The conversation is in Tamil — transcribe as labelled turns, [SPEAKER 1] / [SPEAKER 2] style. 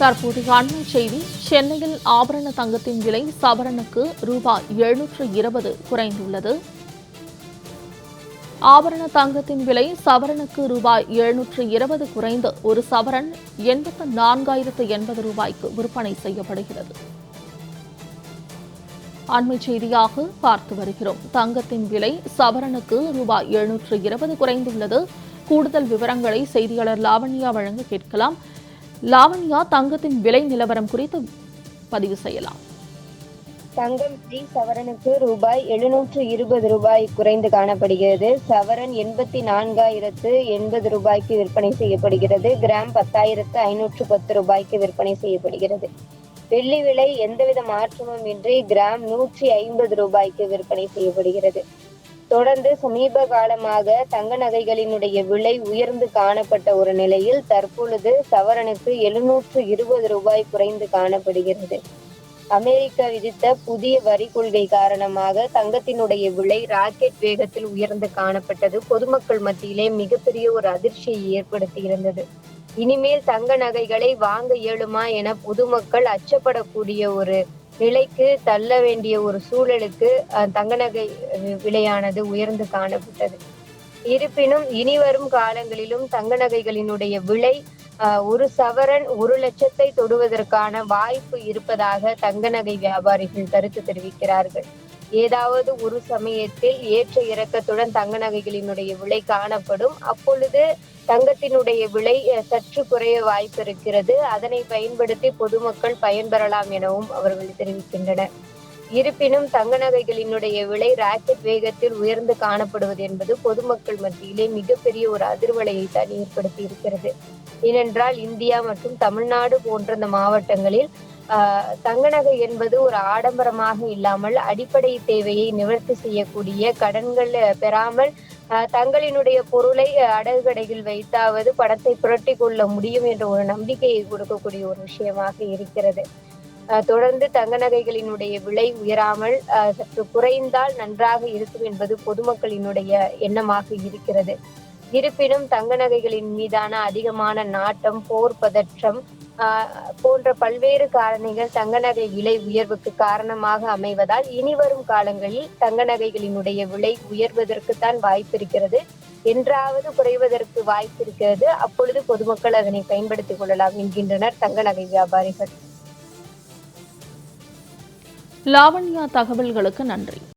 [SPEAKER 1] தற்போதைய அண்மை செய்தி சென்னையில் ஆபரண தங்கத்தின் விலை சவரனுக்கு ரூபாய் எழுநூற்று இருபது குறைந்துள்ளது. ஆபரண தங்கத்தின் விலை சவரனுக்கு ரூபாய் எழுநூற்று இருபது குறைந்து ஒரு சவரன் எண்பத்து நான்காயிரத்து எண்பது ரூபாய்க்கு விற்பனை செய்யப்படுகிறது. அண்மை செய்தியாக பார்த்து வருகிறோம். தங்கத்தின் விலை சவரனுக்கு ரூபாய் எழுநூற்று இருபது குறைந்துள்ளது. கூடுதல் விவரங்களை செய்தியாளர் லாவண்யா வழங்க கேட்கலாம். லாவண்யா தங்கத்தின் விலை நிலவரம் குறித்து பதிவு செய்யலாம்.
[SPEAKER 2] தங்கம் டி சவரனுக்கு ரூபாய் எழுநூற்று இருபது ரூபாய் குறைந்து காணப்படுகிறது. சவரன் எண்பத்தி நான்காயிரத்து எண்பது ரூபாய்க்கு விற்பனை செய்யப்படுகிறது. கிராம் பத்தாயிரத்து ஐநூற்று பத்து ரூபாய்க்கு விற்பனை செய்யப்படுகிறது. வெள்ளி விலை எந்தவித மாற்றமும் இன்றி கிராம் நூற்றி ஐம்பது ரூபாய்க்கு விற்பனை செய்யப்படுகிறது. தொடர்ந்து சமீப காலமாக தங்க நகைகளினுடைய விலை உயர்ந்து காணப்பட்ட ஒரு நிலையில் தற்பொழுது சவரனுக்கு எழுநூற்று இருபது ரூபாய் குறைந்து காணப்படுகிறது. அமெரிக்கா விதித்த புதிய வரி கொள்கை காரணமாக தங்கத்தினுடைய விலை ராக்கெட் வேகத்தில் உயர்ந்து காணப்பட்டது. பொதுமக்கள் மத்தியிலே மிகப்பெரிய ஒரு அதிர்ச்சியை ஏற்படுத்தி இருந்தது. இனிமேல் தங்க நகைகளை வாங்க இயலுமா என பொதுமக்கள் அச்சப்படக்கூடிய ஒரு நிலைக்கு தள்ள வேண்டிய ஒரு சூழலுக்கு அஹ், தங்க நகை விலையானது உயர்ந்து காணப்பட்டது. இருப்பினும் இனி வரும் காலங்களிலும் தங்க நகைகளினுடைய விலை ஒரு சவரன் ஒரு லட்சத்தை தொடுவதற்கான வாய்ப்பு இருப்பதாக தங்க நகை வியாபாரிகள் கருத்து தெரிவிக்கிறார்கள். ஏதாவது ஒரு சமயத்தில் ஏற்ற இறக்கத்துடன் தங்க நகைகளினுடைய விலை காணப்படும். அப்பொழுது தங்கத்தினுடைய விலை சற்று குறைய வாய்ப்பு இருக்கிறது. அதனை பயன்படுத்தி பொதுமக்கள் பயன்பெறலாம் எனவும் அவர்கள் தெரிவிக்கின்றனர். இருப்பினும் தங்க நகைகளினுடைய விலை ராக்கெட் வேகத்தில் உயர்ந்து காணப்படுவது என்பது பொதுமக்கள் மத்தியிலே மிகப்பெரிய ஒரு அதிர்வலையை தான் ஏற்படுத்தி இருக்கிறது. ஏனென்றால் இந்தியா மற்றும் தமிழ்நாடு போன்ற இந்த மாவட்டங்களில் தங்க நகை என்பது ஒரு ஆடம்பரமாக இல்லாமல் அடிப்படை தேவையை நிவர்த்தி செய்யக்கூடிய கடன்கள் பெறாமல் தங்களினுடைய பொருளை அடகு கடையில் வைத்தாவது படத்தை புரட்டி கொள்ள முடியும் என்ற ஒரு நம்பிக்கையை கொடுக்கக்கூடிய ஒரு விஷயமாக இருக்கிறது. ஆஹ், தொடர்ந்து தங்க நகைகளினுடைய விலை உயராமல் ஆஹ், சற்று குறைந்தால் நன்றாக இருக்கும் என்பது பொதுமக்களினுடைய எண்ணமாக இருக்கிறது. இருப்பினும் தங்க நகைகளின் மீதான அதிகமான நாட்டம் போர் பதற்றம் போன்ற பல்வேறு காரணிகள் தங்க நகை விலை உயர்வுக்கு காரணமாக அமைவதால் இனி வரும் காலங்களில் தங்க நகைகளினுடைய விலை உயர்வதற்குத்தான் வாய்ப்பு இருக்கிறது. என்றாவது குறைவதற்கு வாய்ப்பு இருக்கிறது. அப்பொழுது பொதுமக்கள் அதனை பயன்படுத்திக் கொள்ளலாம் என்கின்றனர் தங்க நகை வியாபாரிகள்.
[SPEAKER 1] லாவண்யா தகவல்களுக்கு நன்றி.